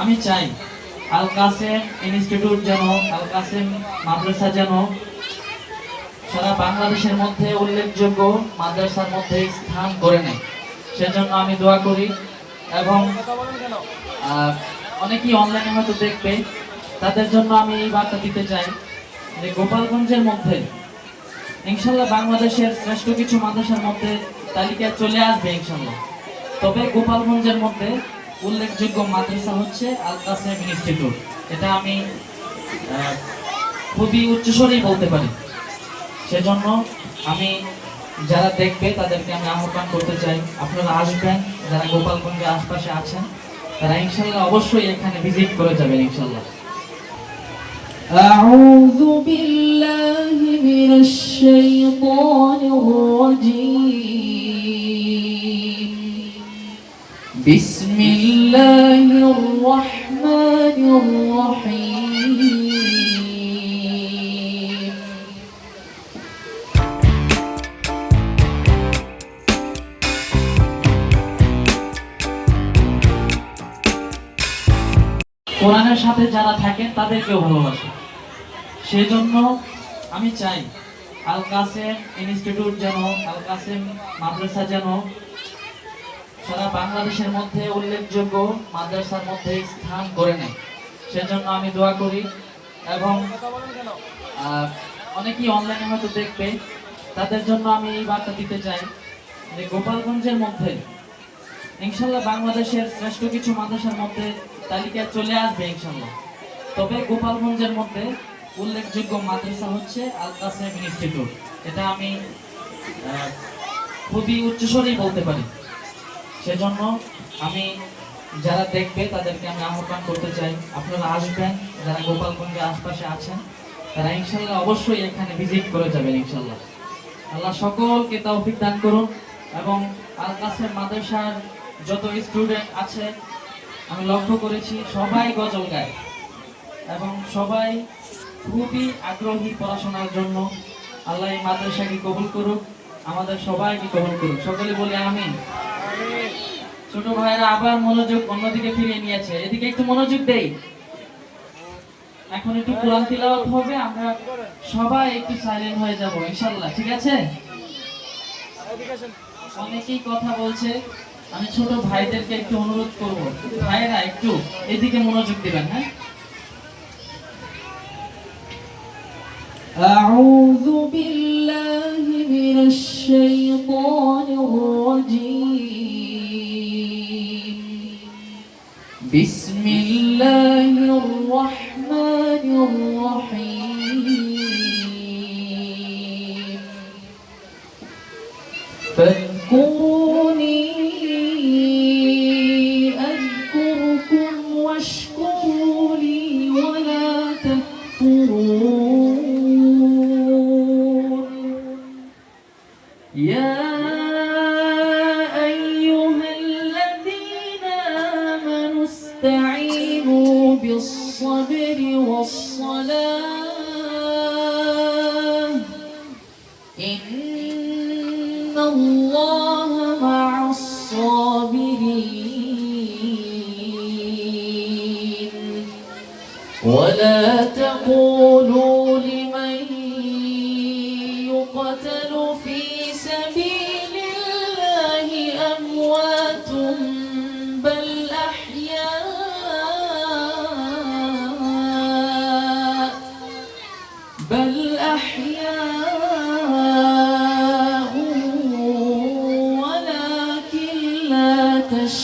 আমি চাই আল কাসেম ইনস্টিটিউট যেন, আল কাসেম মাদ্রাসা যেন সারা বাংলাদেশের মধ্যে উল্লেখযোগ্য মাদ্রাসার মধ্যে স্থান করে নেয়। সেজন্য আমি দোয়া করি এবং অনেকেই অনলাইনে হয়তো দেখবে, তাদের জন্য আমি এই বার্তা দিতে চাই যে গোপালগঞ্জের মধ্যে ইনশাল্লাহ বাংলাদেশের শ্রেষ্ঠ কিছু মাদ্রাসার মধ্যে তালিকায় চলে আসবে ইনশাল্লাহ। তবে গোপালগঞ্জের মধ্যে উল্লেখযোগ্য মাদ্রাসা হচ্ছে আল কাসেম ইনস্টিটিউট এটা আমি আহ, খুবই উচ্চস্বরেই বলতে পারি সেজন্য আমি যারা দেখবে তাদেরকে আমি আহ্বান করতে চাই আপনারা আসবেন যারা গোপালগঞ্জের আশপাশে আছেন তারা ইনশাল্লাহ অবশ্যই এখানে ভিজিট করে যাবেন ইনশাল্লাহ أعوذ بالله من الشيطان الرجيم بسم الله الرحمن الرحيم কোরআনের সাথে যারা থাকেন তাদেরকেও ভালোবাসে সেজন্য আমি চাই আল কাসেম ইনস্টিটিউট যেন আল কাসেম মাদ্রাসা যেন সারা বাংলাদেশের মধ্যে উল্লেখযোগ্য মাদ্রাসার মধ্যে স্থান করে নেয়। সেজন্য আমি দোয়া করি এবং অনেকেই অনলাইনে হয়তো দেখবে, তাদের জন্য আমি এই বার্তা দিতে চাই যে গোপালগঞ্জের মধ্যে, ইনশাল্লাহ বাংলাদেশের শ্রেষ্ঠ কিছু মাদ্রাসার মধ্যে তালিকায় চলে আসবে ইনশাল্লাহ। তবে গোপালগঞ্জের মধ্যে উল্লেখযোগ্য মাদ্রাসা হচ্ছে আল কাসেম ইনস্টিটিউট। এটা আমি খুবই উচ্চস্বরেই বলতে পারি। সেজন্য আমি যারা দেখবে, তাদেরকে আমি আহ্বান করতে চাই। আপনারা আসবেন, যারা গোপালগঞ্জের আশপাশে আছেন, তারা ইনশাল্লাহ অবশ্যই এখানে ভিজিট করে যাবেন, ইনশাল্লাহ। আল্লাহ সকলকে তৌফিক দান করুন এবং আল কাসেম মাদ্রাসার যত স্টুডেন্ট আছে, আমি লক্ষ্য করেছি, সবাই গজল গায় এবং সবাই খুবই আগ্রহী পড়াশোনার জন্য। আল্লাহ এই মাদ্রাসাকে কবুল করুক, আমাদের সবাইকে কবুল করুক। সকলে বলে আমিন। ছোট ভাইরা আবার মনোযোগ অন্যদিকে ফিরিয়ে নিয়েছে এদিকে একটু মনোযোগ দেই এখন একটু কোরআন তিলাওয়াত হবে আমরা সবাই একটু সাইলেন্ট হয়ে যাব ইনশাআল্লাহ ঠিক আছে অনেকেই কথা বলছে আমি ছোট ভাইদেরকে একটু অনুরোধ করব ভাইরা একটু এদিকে মনোযোগ দিবেন হ্যাঁ أعوذ بالله من الشيطان الرجيم بسم الله الرحمن الرحيم. فاذكروني بالصبر والصلاة. إن الله مع الصابرين. ولا تقولوا لمن يقتل في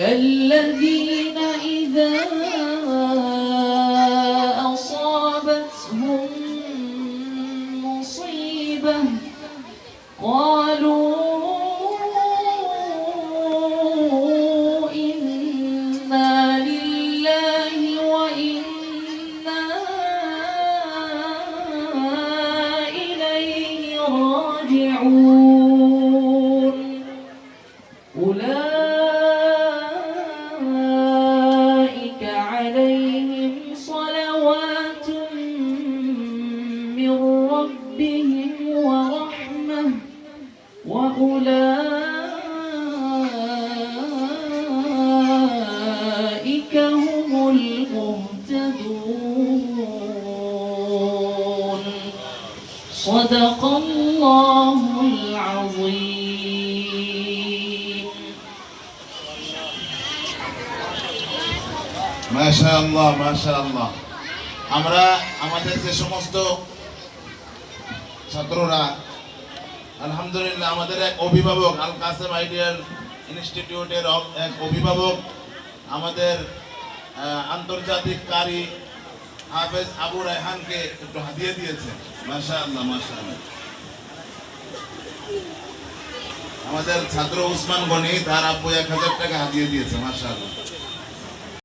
الذين إذا أصابتهم مصيبة قالوا Bye. মাশা আল্লাহ আমরা আমাদের যে সমস্ত ছাত্ররা, আলহামদুলিল্লাহ আমাদের এক অভিভাবক, আল কাসেম আইডিয়াল ইনস্টিটিউটের এক অভিভাবক, আমাদের আন্তর্জাতিক কারি হাফেজ আবু রায়হানকে একটু হাতিয়ে দিয়েছে। মাশা আল্লাহ মাশা আল্লাহ আমাদের ছাত্র উসমান গনি তার আব্বু এক হাজার টাকা হাতিয়ে দিয়েছে মাশা আল্লাহ